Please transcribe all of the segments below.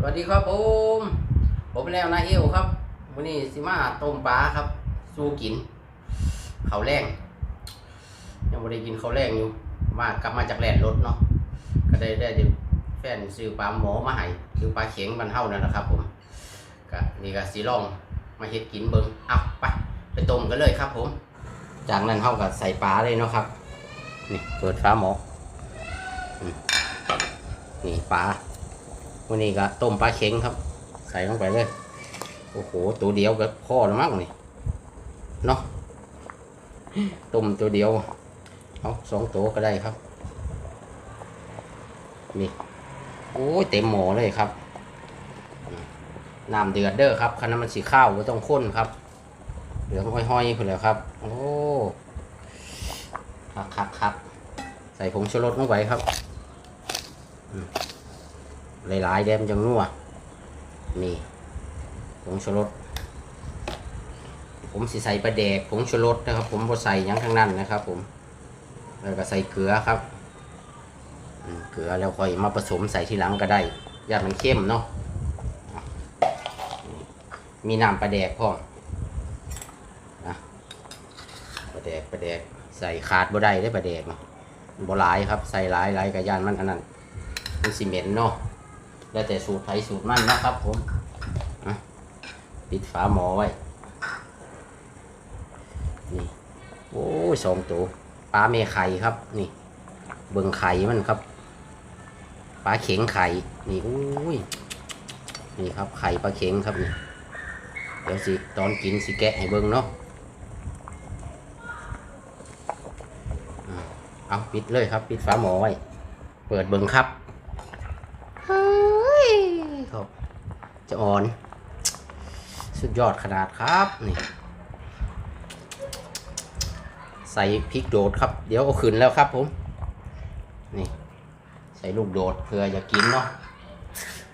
สวัสดีครับผมผมแล้วนายเอวครับวันนี้สิมาต้มปลาครับ สู้กินข้าวแรงยังไม่ได้กินข้าวแรงอยู่มากลับมาจากแลนรถเนาะก็ได้ได้ดูแฟนซื้อปลาหมอมาให้คือปลาเข็งมันเท่านั่นแหละครับ ผมก็นี่ก็สีลองมาเฮ็ดกินเบิ้งเอาไปไปต้มกันเลยครับ ผม จากนั้นเข้ากับใส่ปลาเลยเนาะครับ นี่เปิดฟ้าหมออืมนี่ปลา วันนี้ก็ต้มปลาเค็งครับ ใส่ลงไปเลย โอ้โห ตัวเดียวก็พอแล้วมั้งนี่เนาะต้มตัวเดียวเอาสองตัวก็ได้ครับ นี่โอ้ยเต็มหม้อเลยครับน้ำเดือดเด้อครับคันนั้นมันสีข้าวก็ต้องข้นครับเหลืองห้อยๆคนแล้วครับ โอ้คักคักคักใส่ผงชูรสลงไปครับ หลายๆเดมจังนัวนี่ผงชูรสผมสิใส่ปลาแดกผงชูรสนะครับ ผมบ่ใส่ยังทั้งนั้นนะครับ ผมแล้วก็ใส่เกลือครับเกลือแล้วค่อยมาผสมใส่ทีหลังก็ได้ย่ามันเข้มเนาะมีน้ำปลาแดกพร้อนะปลาแดกปลาแดกใส่ขาดบ่ได้ได้ปลาแดกบ่หลายครับ ใส่หลายหลายกระยานมันอันนั้นมันซีเมนต์เนาะ แล้วแต่สูตรไทยสูตรมันนะครับผมปิดฝาหม้อไว้ นี่ โอ้ยสองตัวปลาเมไข่ครับ นี่ เบิ่งไข่มันครับ ปลาเข็งไข่ นี่อุ้ย นี่ครับไข่ปลาเข็งครับนี่ เดี๋ยวสิตอนกินสิแกะให้เบิ่งเนาะอะเอาปิดเลยครับ ปิดฝาหม้อไว้ เปิดเบิ่งครับ เฮ้ยครับ จะอ่อน สุดยอดขนาดครับนี่ใส่พริกโดดครับ เดี๋ยวเอาขึ้นแล้วครับผมนี่ ใส่ลูกโดดเพื่อจะกินเนาะ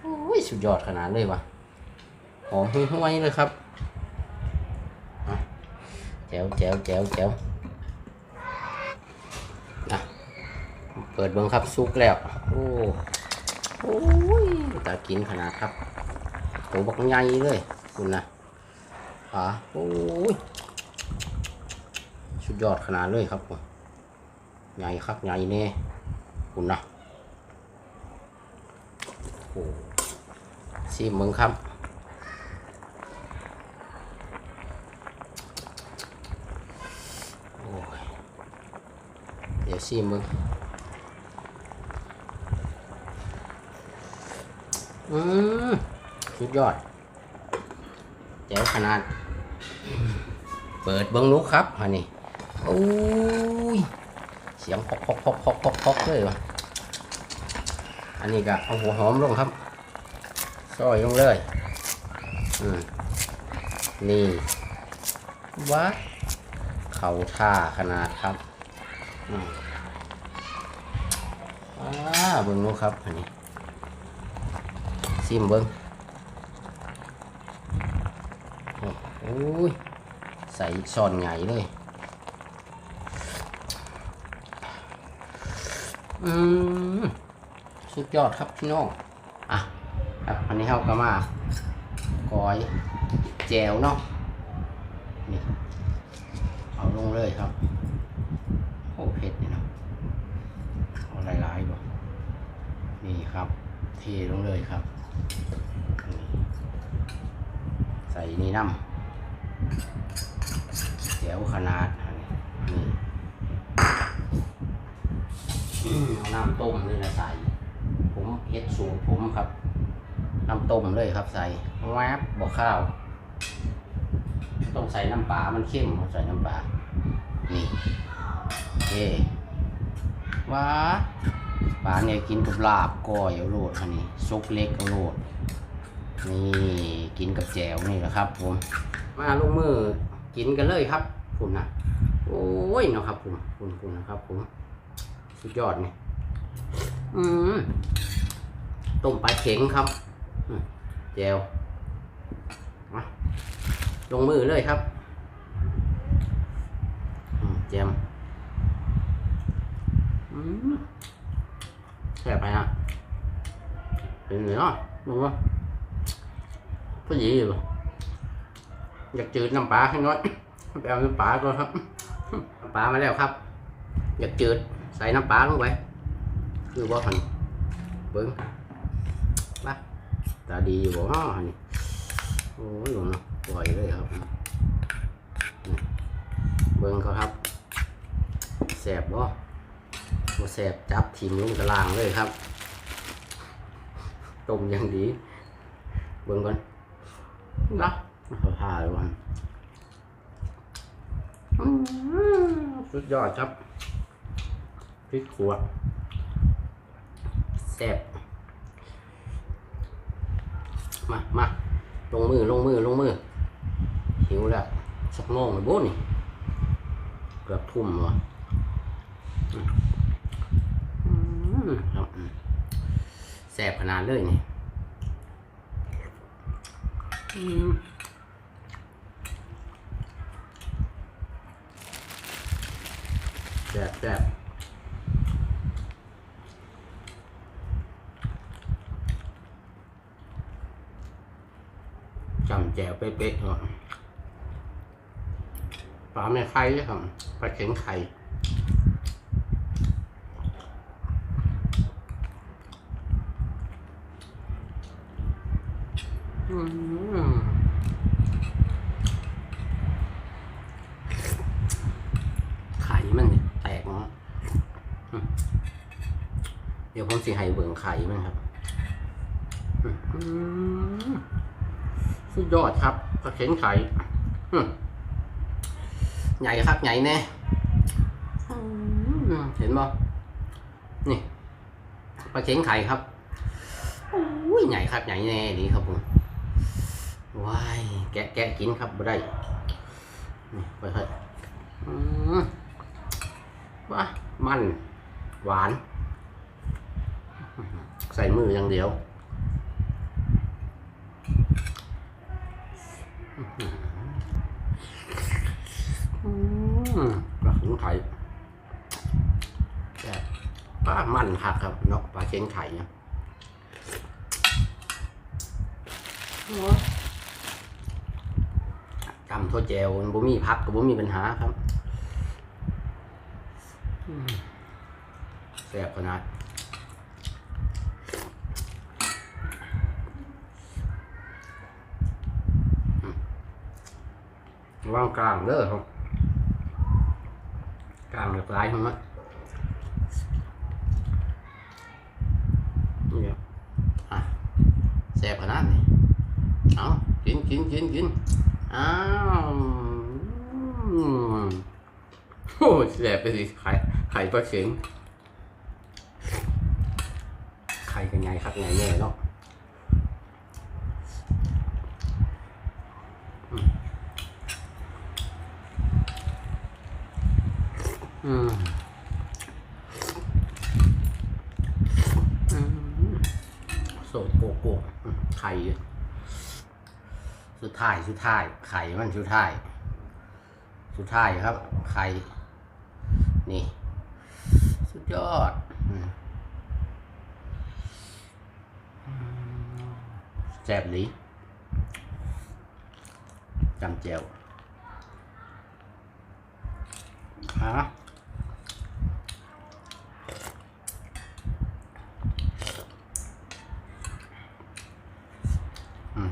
โอ้ยสุดยอดขนาดเลยวะหอมห้วยเลยครับแจ๋วแจ๋วแจ๋วแจ๋วนะเปิดเบิ้งครับซุกแล้ว โอ้โอ้ยตากินขนาดครับ ตัวบักใหญ่เลยคุณนะอ่าโอ้ยสุดยอดขนาดเลยครับผมใหญ่ครับใหญ่แน่คุณนะโอ้ชิมมึงครับโอ้ยเดี๋ยวชิมมึงอืม สุดยอดแจ๋วขนาด เปิดเบิ้งนุกครับอันนี้โอ้ย เสียงพกพกพกพกพกพกเลยวะอันนี้ก็เอาหัวหอมลงครับซอยลงเลย อืม นี่วัดเข่าท่าขนาดครับ อืมอ่าเบิ้งนุกครับอันนี้ซิมเบิ้ง โอ้ย ใส่ซอนไงเลย อืม สุดยอดครับพี่น้อง อะครับอันนี้เขาก็มาก้อยแจวเนาะ นี่ เอาลงเลยครับ โอ้เผ็ดนี่เนาะเอาหลายๆบ่นี่ครับ เทลงเลยครับ ใส่นี่น้ำ เดี๋ยวขนาดอันนี้นี่เอาน้ำต้มเลยนะใส่ ผมเฮ็ดสูตรผมครับ น้ำต้มเลยครับใส่แวบบอกข้าว ต้องใส่น้ำปลา มันเข้มใส่น้ำปลา นี่โอเคว้าปลาเนี่ยกินกับลาบก้อยเอาโลดอันนี้ซุกเล็กเอาโลด นี่กินกับแจวนี่แหละครับ ผม มาลงมือกินกันเลยครับคุณนะโอ้ยเนาะครับผมคุณคุณนะครับ ผมสุดยอดนี่อืมต้มปลาเข็งครับแจวมาลงมือเลยครับแจมแซ่บไปนะเป็นไงเนาะดูว่า พอดีอยู่อยากจืดน้ำปลาให้น้อยไปเอาน้ำปลาก่อนครับน้ำปลามาแล้วครับ อยากจืดใส่น้ำปลาลงไปคือว่หันเบิ้งมาตาดีอยู่บ่ฮะนี่โอ้ยหลงเนาะปล่อยเลยครับเบิ้งเขาครับแสบบ่บ่แสบจับทีมลงกระลางเลยครับต้มอยังดีเบิ่งก่อน นะเขาทาเลยวันอื้อหือสุดยอดครับพริกขัวแซ่บมามาลงมือลงมือลงมือ หิวแล้วสักโมงเลยโบ้นี่เกือบทุ่มวะอืมอืมครับอืมแซ่บขนาดเลยนี่อืม แซ่บแซ่บจำแจวเป๊ะๆเหรอปลาแม่ไข่ด้วยครับปลาเข็งไข่อืมข่มันนี่แตกเนาะอืมเดี๋ ยวผมสิให้เบิ่งไข่มันครับสุดยอดครับกระเข็นไข่ใหญ่ครับใหญ่แน่เห็นบ่นี่ปลาเข็งไข่ครับโอ้ยใหญ่ครับใหญ่แน่ดีครับผมว้ายแกะแกะกินครับบ่ได้นี่ไปเถอะว่ามันหวาน ใส่มืออย่างเดียว อืมปลาขุนไข่แต่ปลามันหักครับเนาะปลาเชงไข่เนี่ยจำโทษแจวบ่มีพักกับบ่มีปัญหาครับแซ่บขนาด ว่างกลางเด้อครับกลางหลากหลายทั้งนั้นนี่ครับอะแซ่บขนาดนี้เอากินกินกินกินอ้าวโอ้ยแซ่บไปสิไข่ไข่ปลาเข็งไข่กันไงครับไงแน่เนาะอืมอืมอืม โสดโกโก้อืมไข่สุดท้ายสุดท้าย ไข่มันสุดท้าย สุดท้ายครับ ไข่นี่ สุดยอดอืมแซ่บดีจำเจียวฮะอืม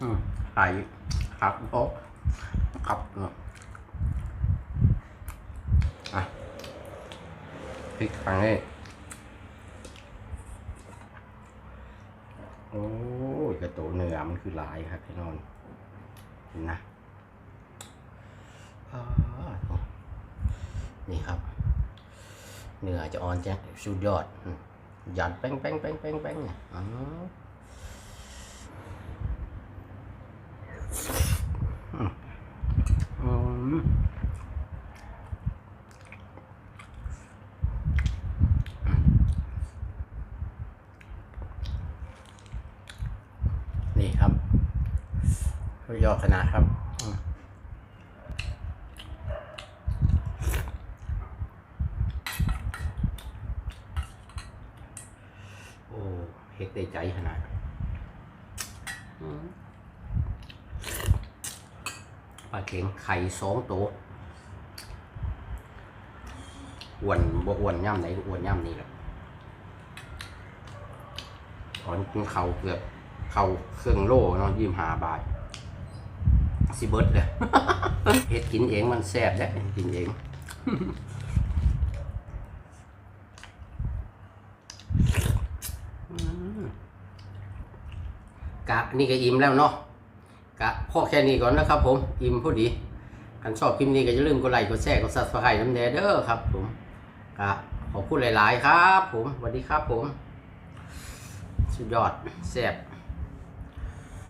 อืม ไข่ครับโอ้ครับเนาะอะพริกครั้งนี้โอ้ยกระโตเนื้อมันคือลายครับพี่นอนเห็นนะนี่ครับ เนื้อจะอ่อนแจ๊กสุดยอดหยัดแป้งแป้งแป้งแป้งแป้งเนี่ยอ๋อมอืม นี่ครับสุดยอดขนาดครับอโอ้เฮ็ดได้ใจขนาดอืม ปลาเข็งไข่สองตัวอ้วนบ่อ้วนย่ำไหนอ้วนย่ำนี่แหละตอนกินเขาเกือบเขาเครื่องโล่เนาะยี่มหาบาทสิเบิร์ดเลยเฮ็ดกินเองมันแซ่บแด้กินเองกะนี่ก็อิ่มแล้วเนาะ กะพอแค่นี้ก่อนนะครับผม อิ่มพอดีกันชอบคลิปนี้ก็อย่าลืมกดไลค์กดแชร์กดซับสไครต์น้ำแดเด้อครับผมกะขอพูดหลาย ๆ ครับ ผมสวัสดีครับผม สุดยอดแซ่บ